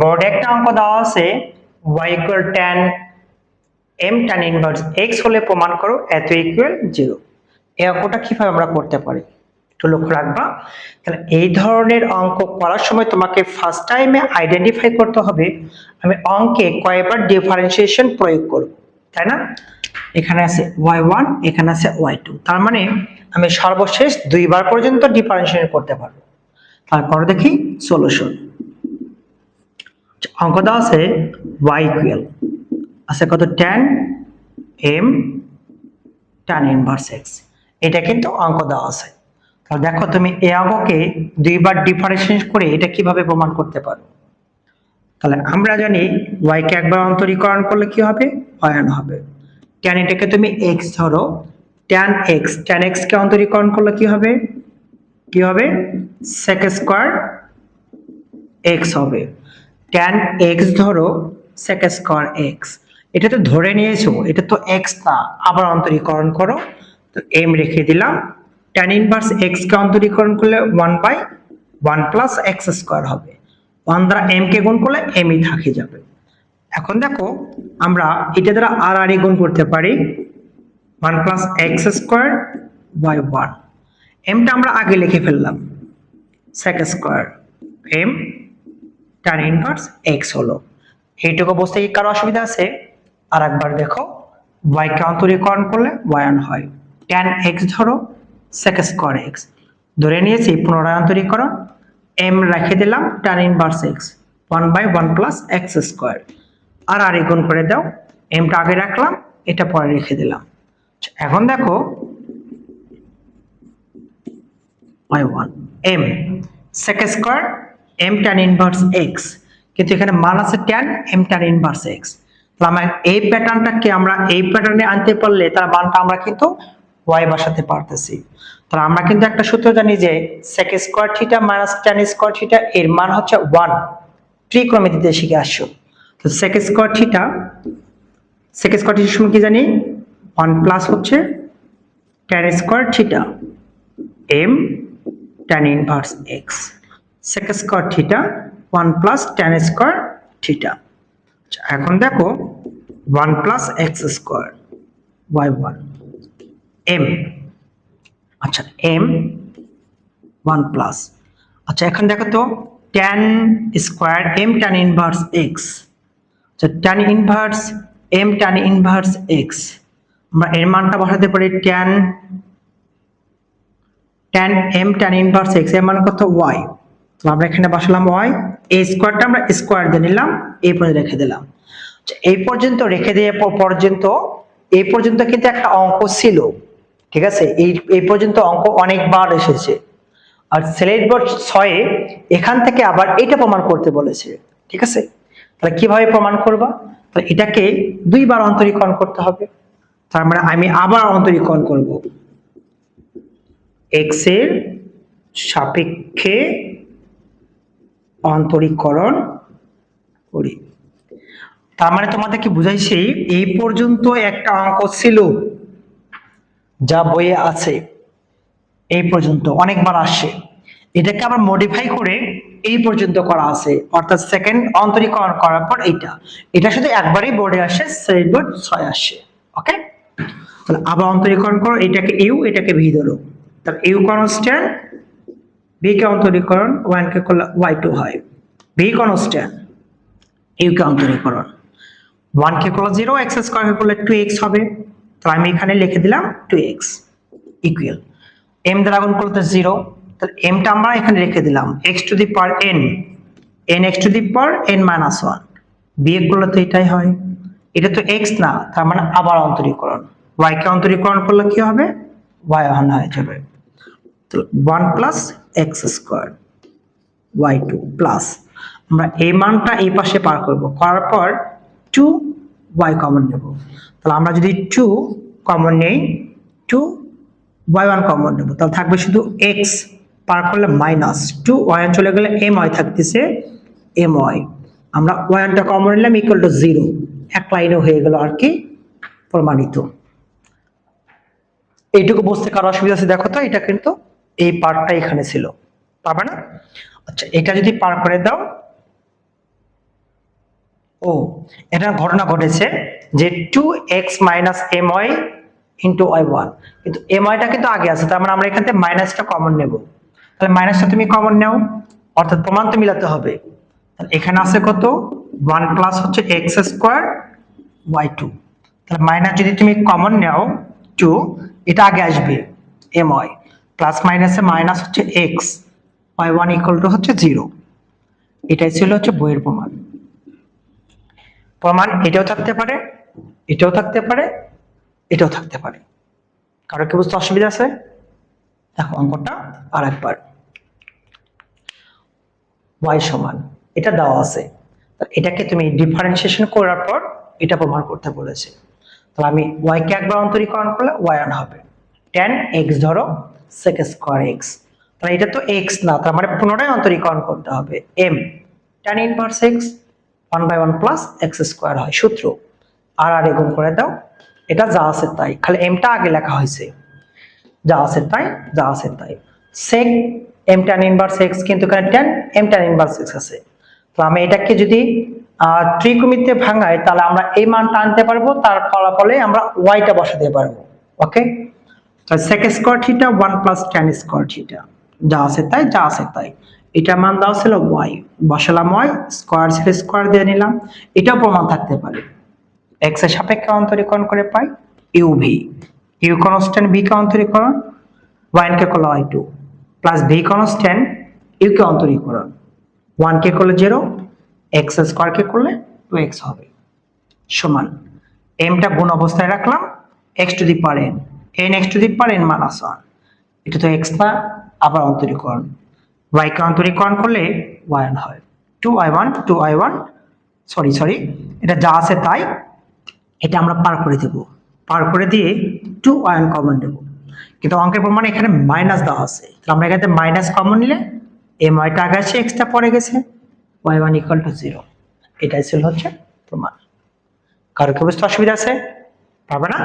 বোর্ডে একটা অঙ্ক দেওয়া আছে, y equal tan M tan inverse X হলে প্রমাণ করো, এত ইকুয়াল জিরো এই অঙ্কটা কীভাবে আমরা করতে পারি? একটু লক্ষ্য রাখবা। তাহলে এই ধরনের অঙ্ক করার সময় তোমাকে ফার্স্ট টাইমে আইডেন্টিফাই করতে হবে, আমি অঙ্কে কয়বার ডিফারেন্সিয়েশন প্রয়োগ করব, তাই না? এখানে আছে ওয়াই ওয়ান এখানে আছে ওয়াই টু তার মানে আমি সর্বশেষ দুইবার পর্যন্ত ডিফারেন্সিয়েশন করতে পারব। তারপর দেখি সলিউশন অঙ্ক দেওয়া আছে y ইকুয়াল আছে কত? Tan M tan inverse X এটা কিন্তু অঙ্ক দেওয়া আছে। তাহলে দেখো তুমি এই অঙ্ককে দুইবার ডিফারেন্সিয়েট করে এটা কীভাবে প্রমাণ করতে পারো? তাহলে আমরা জানি y কে একবার অন্তরীকরণ করলে কি হবে? অয়ন হবে। ট্যান এটাকে তুমি x ধরো। ট্যান x ট্যান x কে অন্তরীকরণ করলে কি হবে? কি হবে? sec স্কয়ার x হবে। ট্যান x ধরো sec স্কয়ার x এটা তো ধরে নিয়েছো, এটা তো x না। আবার অন্তরীকরণ করো। তো m রেখে দিলাম। ট্যান ইনভার্স x কে অন্তরীকরণ করলে 1 বাই 1 প্লাস x স্কয়ার হবে। 1 দ্বারা m কে গুণ করলে m ই থাকে যাবে। এখন দেখো, আমরা এটা দ্বারা আর আর গুণ করতে পারি। 1 plus X square by one এমটা আমরা আগে লিখে ফেললাম। Sec square M tan inverse X হলো। এইটুকু বুঝতে কি কারও অসুবিধা আছে? আর একবার দেখো, y কে অন্তরীকরণ করলে ওয়ান হয়। ট্যান এক্স ধরো সেক স্কোয়ার এক্স ধরে নিয়েছি পুনরায় অন্তরীকরণ এম রেখে দিলাম tan inverse X one by one plus X square আর আর গুণ করে দাও এমটা আগে রাখলাম, এটা পরে রেখে দিলাম। এখন দেখো, y one M sec square M tan inverse X কিন্তু এখানে মান আছে tan M tan inverse X তাহলে আমরা এই প্যাটার্নটাকে আমরা এই প্যাটার্নে আনতে পারলে তার মানটা আমরা কিন্তু y বসাতে পারতেছি। তাহলে আমরা কিন্তু একটা সূত্র জানি যে sec square theta minus tan square theta এর মান হচ্ছে ওয়ান ত্রিক্রমিতিতে শিখে আসছো। তো sec square theta sec square থিটার সময় কি জানি? ওয়ান প্লাস হচ্ছে tan square theta M tan inverse X sec square theta one plus tan square theta এখন দেখো one plus X square Y one M আচ্ছা এম ওয়ান প্লাস আচ্ছা এখন দেখো তো tan square M tan inverse X আচ্ছা tan inverse M tan inverse X আমরা এর মানটা বসাতে পারি tan tan M tan inverse এক্সের মান কত? ওয়াই তো আমরা এখানে বসালাম ওয়াই এই স্কোয়ারটা আমরা স্কোয়ার দিয়ে নিলাম, এই পর্যন্ত রেখে দিলাম। এই পর্যন্ত রেখে দিয়ে পর্যন্ত, এই পর্যন্ত কিন্তু একটা অঙ্ক ছিল, ঠিক আছে? এই এই পর্যন্ত অঙ্ক অনেকবার এসেছে। আর সিলেট বোর্ড ছয়ে এখান থেকে আবার এটা প্রমাণ করতে বলেছে, ঠিক আছে? তাহলে কীভাবে প্রমাণ করবা? তাহলে এটাকে দুইবার অন্তরীকরণ করতে হবে। তার মানে আমি আবার অন্তরীকরণ করব। এক্সের সাপেক্ষে অন্তরীকরণ করি। তার মানে তোমাদেরকে বুঝাইছি এই পর্যন্ত একটা অঙ্ক ছিল, যা বইয়ে আছে। এই পর্যন্ত, অনেকবার আসে। এটাকে আবার মডিফাই করে এই পর্যন্ত করা আছে। অর্থাৎ সেকেন্ড অন্তরীকরণ করার পর এটা এটা শুধু একবারই বোর্ডে আসে সেট বোর্ড ছয় আসে। ওকে তাহলে আবার অন্তরীকরণ করো, এটাকে ইউ এটাকে ভি ধরো। তাহলে ইউ কনস্ট্যান্ট ভি কে অন্তরীকরণ ওয়ান কে করলে ওয়াই টু হয়। ভি কনস্ট্যান্ট ইউ কে অন্তরীকরণ ওয়ান কে করলে জিরো এক্স স্কোয়ার কে করলে টু এক্স হবে। তাহলে আমি এখানে লিখে দিলাম টু এক্স ইকুয়াল এম দ্বারা গুণ করলে জিরো তাহলে এমটা আমরা এখানে রেখে দিলাম। X to the power N N X to the power N minus one বিয়োগ করলে তো এটাই হয়। এটা তো এক্স না, তার মানে আবার অন্তরীকরণ। ওয়াই কে অন্তরীকরণ করলে কি হবে? ওয়াই ওয়ান হয়ে যাবে। তো one plus X square Y two plus আমরা এই মানটা এই পাশে পার করব। করার পর টু ওয়াই কমন নেব। তাহলে আমরা যদি টু কমন নেই টু ওয়াই ওয়ান কমন নেব। তাহলে থাকবে শুধু এক্স পার করলে মাইনাস টু ওয়াই চলে গেলে এম ওয়াই থাকতেছে এম ওয়াই আমরা ওয়ানটা কমন নিলাম ইকুয়াল টু জিরো এক লাইনে হয়ে গেল আর কি প্রমাণিত। এইটুকু বুঝতে কারও অসুবিধা আছে দেখো তো, এটা কিন্তু এই পার্টটা এখানে ছিল। পাবে না? আচ্ছা এটা যদি পার করে দাও, ও, এটা ঘটনা ঘটেছে যে two X minus M Y into কিন্তু এম ওয়াইটা কিন্তু আগে আছে, তার মানে আমরা এখান মাইনাসটা কমন নেব। তাহলে মাইনাসটা তুমি কমন নাও, অর্থাৎ প্রমাণ তো মিলাতে হবে। তাহলে এখানে আছে কত? ওয়ান প্লাস হচ্ছে এক্স স্কোয়ার ওয়াই টু তাহলে মাইনাস যদি তুমি কমন নাও টু এটা আগে আসবে এম ওয়াই প্লাস মাইনাসে মাইনাস হচ্ছে X Y one equal to হচ্ছে জিরো এটাই ছিল হচ্ছে বইয়ের প্রমাণ। প্রমাণ এটাও থাকতে পারে, এটাও থাকতে পারে, এটাও থাকতে পারে। কারও কি বুঝতে অসুবিধা আছে? দেখো অঙ্কটা আর একবার y সমান, এটা দেওয়া আছে। এটাকে তুমি ডিফারেন্সিয়েশন করার পর এটা প্রমাণ করতে বলেছে। তাহলে আমি y কে একবার অন্তরীকরণ করলে y আন হবে। tan x ধরো sec স্কয়ার x তাহলে এটা তো x না তার মানে পুনরায় অন্তরীকরণ করতে হবে। m tan inverse x 1 by 1 plus x square হয় সূত্র। আর আর গুণ করে দাও এটা যা আছে তাই। খালি m টা আগে লেখা হয়েছে। যা আছে তাই যা আছে তাই। sec m tan inverse x কিন্তু এখানে tan m tan inverse x আছে। তো আমি এটাকে যদি আহ, ত্রিকোণমিতিতে ভাঙাই তাহলে আমরা এই মানটা আনতে পারব তার ফলাফলে আমরা y টা বসাতে পারব। Okay? Sec square theta 1 plus tan square theta যা আছে তাই, যা আছে তাই। এটা মান দেওয়া ছিল y বসালাম y স্কয়ার ছিল স্কয়ার দিয়ে নিলাম। এটাও প্রমাণ থাকতে পারে। x এর সাপেক্ষে অন্তরীকরণ করে পাই U V U constant V কে অন্তরীকরণ ওয়ান কে করলে Y two plus V constant U কে অন্তরীকরণ। ওয়ান কে করলে জিরো এক্স স্কোয়ার কে করলে টু এক্স হবে। সমান। এমটা গুণ অবস্থায় রাখলাম X to the power N N X to the power N minus one এটা তো এক্স আবার অন্তরীকরণ। ওয়াই কে অন্তরীকরণ করলে ওয়ান হয়। Two I one two I one sorry sorry এটা যা আছে তাই, এটা আমরা পার করে দেব। পার করে দিয়ে টু আয়ন কমন নেব কিন্তু অঙ্কের প্রমাণে এখানে মাইনাস দেওয়া আছে। তাহলে আমরা এখানে মাইনাস কমন নিলে এম ওয়াইটা আগে আছে এক্সটা পরে গেছে। Y one equal to zero এটাই ছিল হচ্ছে প্রমাণ। কারও কি বুঝতে অসুবিধা আছে? পারবে না?